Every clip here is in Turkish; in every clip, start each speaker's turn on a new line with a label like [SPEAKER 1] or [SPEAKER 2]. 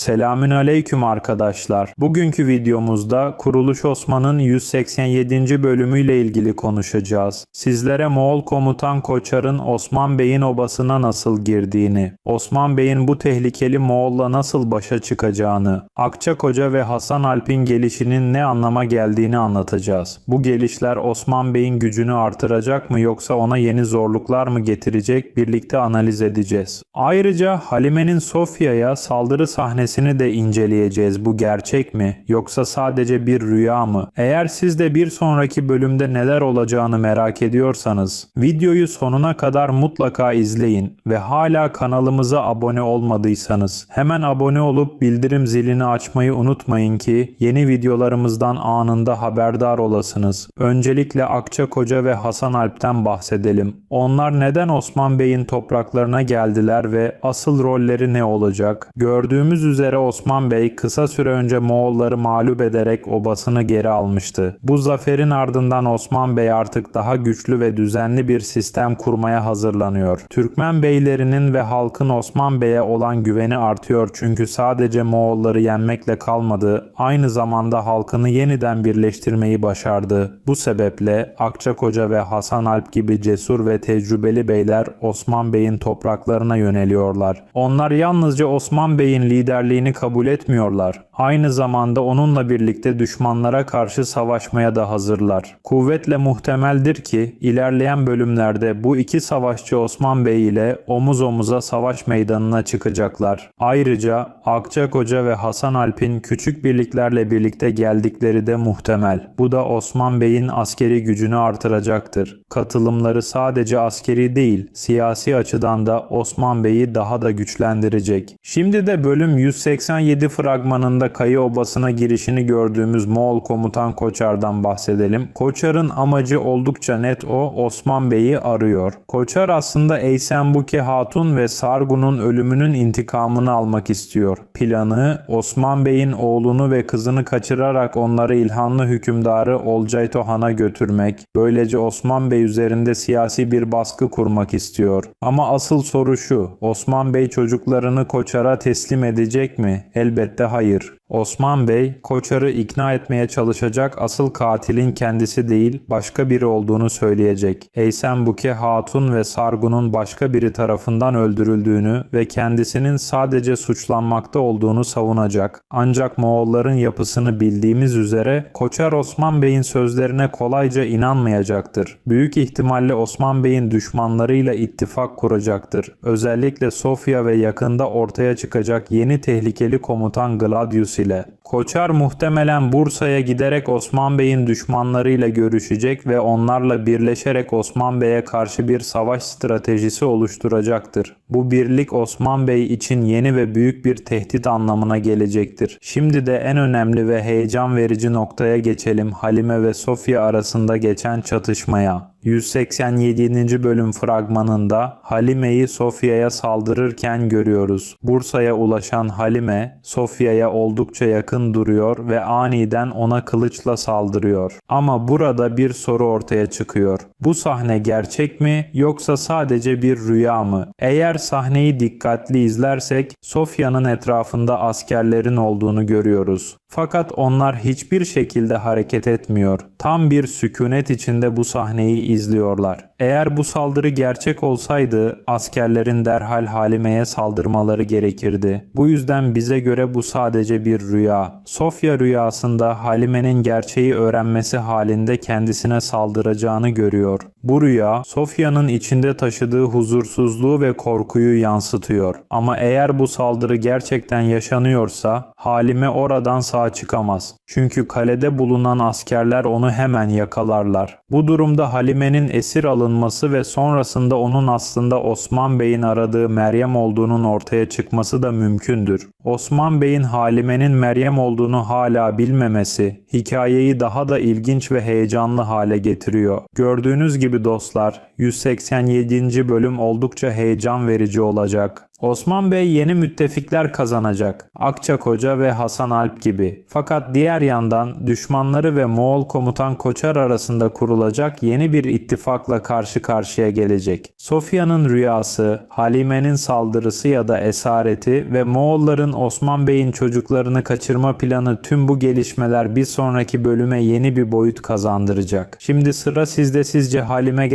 [SPEAKER 1] Selamün aleyküm arkadaşlar. Bugünkü videomuzda Kuruluş Osman'ın 187. bölümüyle ilgili konuşacağız. Sizlere Moğol komutan Koçar'ın Osman Bey'in obasına nasıl girdiğini, Osman Bey'in bu tehlikeli Moğol'la nasıl başa çıkacağını, Akçakoca ve Hasan Alp'in gelişinin ne anlama geldiğini anlatacağız. Bu gelişler Osman Bey'in gücünü artıracak mı yoksa ona yeni zorluklar mı getirecek birlikte analiz edeceğiz. Ayrıca Halime'nin Sofya'ya saldırı sahnesini de inceleyeceğiz. Bu gerçek mi yoksa sadece bir rüya mı? Eğer siz de bir sonraki bölümde neler olacağını merak ediyorsanız videoyu sonuna kadar mutlaka izleyin ve hala kanalımıza abone olmadıysanız hemen abone olup bildirim zilini açmayı unutmayın ki yeni videolarımızdan anında haberdar olasınız. Öncelikle Akçakoca ve Hasan Alp'ten bahsedelim. Onlar neden Osman Bey'in topraklarına geldiler ve asıl rolleri ne olacak? Gördüğümüz üzere Osman Bey kısa süre önce Moğolları mağlup ederek obasını geri almıştı. Bu zaferin ardından Osman Bey artık daha güçlü ve düzenli bir sistem kurmaya hazırlanıyor. Türkmen beylerinin ve halkın Osman Bey'e olan güveni artıyor çünkü sadece Moğolları yenmekle kalmadı, aynı zamanda halkını yeniden birleştirmeyi başardı. Bu sebeple Akçakoca ve Hasan Alp gibi cesur ve tecrübeli beyler Osman Bey'in topraklarına yöneliyorlar. Onlar yalnızca Osman Bey'in liderliğini kabul etmiyorlar. Aynı zamanda onunla birlikte düşmanlara karşı savaşmaya da hazırlar. Kuvvetle muhtemeldir ki ilerleyen bölümlerde bu iki savaşçı Osman Bey ile omuz omuza savaş meydanına çıkacaklar. Ayrıca Akçakoca ve Hasan Alp'in küçük birliklerle birlikte geldikleri de muhtemel. Bu da Osman Bey'in askeri gücünü artıracaktır. Katılımları sadece askeri değil, siyasi açıdan da Osman Bey'i daha da güçlendirecek. Şimdi de bölüm 187 fragmanında Kayı Obası'na girişini gördüğümüz Moğol komutan Koçar'dan bahsedelim. Koçar'ın amacı oldukça net o Osman Bey'i arıyor. Koçar aslında Eysenbuke Hatun ve Sargun'un ölümünün intikamını almak istiyor. Planı Osman Bey'in oğlunu ve kızını kaçırarak onları İlhanlı hükümdarı Olcayto Han'a götürmek. Böylece Osman Bey üzerinde siyasi bir baskı kurmak istiyor. Ama asıl soru şu. Osman Bey çocuklarını Koçar'a teslim edecek mi? Elbette hayır. Osman Bey, Koçar'ı ikna etmeye çalışacak asıl katilin kendisi değil başka biri olduğunu söyleyecek. Eysenbuke Hatun ve Sargun'un başka biri tarafından öldürüldüğünü ve kendisinin sadece suçlanmakta olduğunu savunacak. Ancak Moğolların yapısını bildiğimiz üzere Koçar Osman Bey'in sözlerine kolayca inanmayacaktır. Büyük ihtimalle Osman Bey'in düşmanlarıyla ittifak kuracaktır. Özellikle Sofya ve yakında ortaya çıkacak yeni tehlikeli komutan Gladius ile. Koçar muhtemelen Bursa'ya giderek Osman Bey'in düşmanlarıyla görüşecek ve onlarla birleşerek Osman Bey'e karşı bir savaş stratejisi oluşturacaktır. Bu birlik Osman Bey için yeni ve büyük bir tehdit anlamına gelecektir. Şimdi de en önemli ve heyecan verici noktaya geçelim Halime ve Sofya arasında geçen çatışmaya. 187. bölüm fragmanında Halime'yi Sofya'ya saldırırken görüyoruz. Bursa'ya ulaşan Halime, Sofya'ya oldukça yakın duruyor ve aniden ona kılıçla saldırıyor. Ama burada bir soru ortaya çıkıyor. Bu sahne gerçek mi yoksa sadece bir rüya mı? Eğer sahneyi dikkatli izlersek Sofya'nın etrafında askerlerin olduğunu görüyoruz. Fakat onlar hiçbir şekilde hareket etmiyor. Tam bir sükunet içinde bu sahneyi izliyorlar. Eğer bu saldırı gerçek olsaydı askerlerin derhal Halime'ye saldırmaları gerekirdi. Bu yüzden bize göre bu sadece bir rüya. Sofya rüyasında Halime'nin gerçeği öğrenmesi halinde kendisine saldıracağını görüyor. Bu rüya Sofya'nın içinde taşıdığı huzursuzluğu ve korkuyu yansıtıyor. Ama eğer bu saldırı gerçekten yaşanıyorsa Halime oradan sağ çıkamaz. Çünkü kalede bulunan askerler onu hemen yakalarlar. Bu durumda Halime'nin esir alınması ve sonrasında onun aslında Osman Bey'in aradığı Meryem olduğunun ortaya çıkması da mümkündür. Osman Bey'in Halime'nin Meryem olduğunu hala bilmemesi hikayeyi daha da ilginç ve heyecanlı hale getiriyor. Gördüğünüz gibi dostlar 187. bölüm oldukça heyecan verici olacak. Osman Bey yeni müttefikler kazanacak. Akçakoca ve Hasan Alp gibi. Fakat diğer yandan düşmanları ve Moğol komutan Koçar arasında kurulacak yeni bir ittifakla karşı karşıya gelecek. Sofya'nın rüyası, Halime'nin saldırısı ya da esareti ve Moğolların Osman Bey'in çocuklarını kaçırma planı tüm bu gelişmeler bir sonraki bölüme yeni bir boyut kazandıracak. Şimdi sıra sizde sizce Halime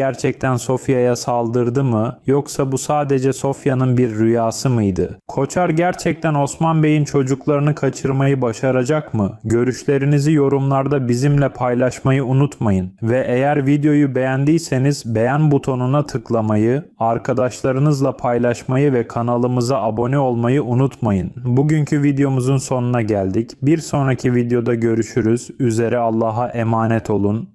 [SPEAKER 1] gerçekten Sofya'ya saldırdı mı yoksa bu sadece Sofya'nın bir rüyası mıydı? Koçar gerçekten Osman Bey'in çocuklarını kaçırmayı başaracak mı? Görüşlerinizi yorumlarda bizimle paylaşmayı unutmayın ve eğer videoyu beğendiyseniz beğen butonuna tıklamayı, arkadaşlarınızla paylaşmayı ve kanalımıza abone olmayı unutmayın. Bugünkü videomuzun sonuna geldik. Bir sonraki videoda görüşürüz. Üzere Allah'a emanet olun.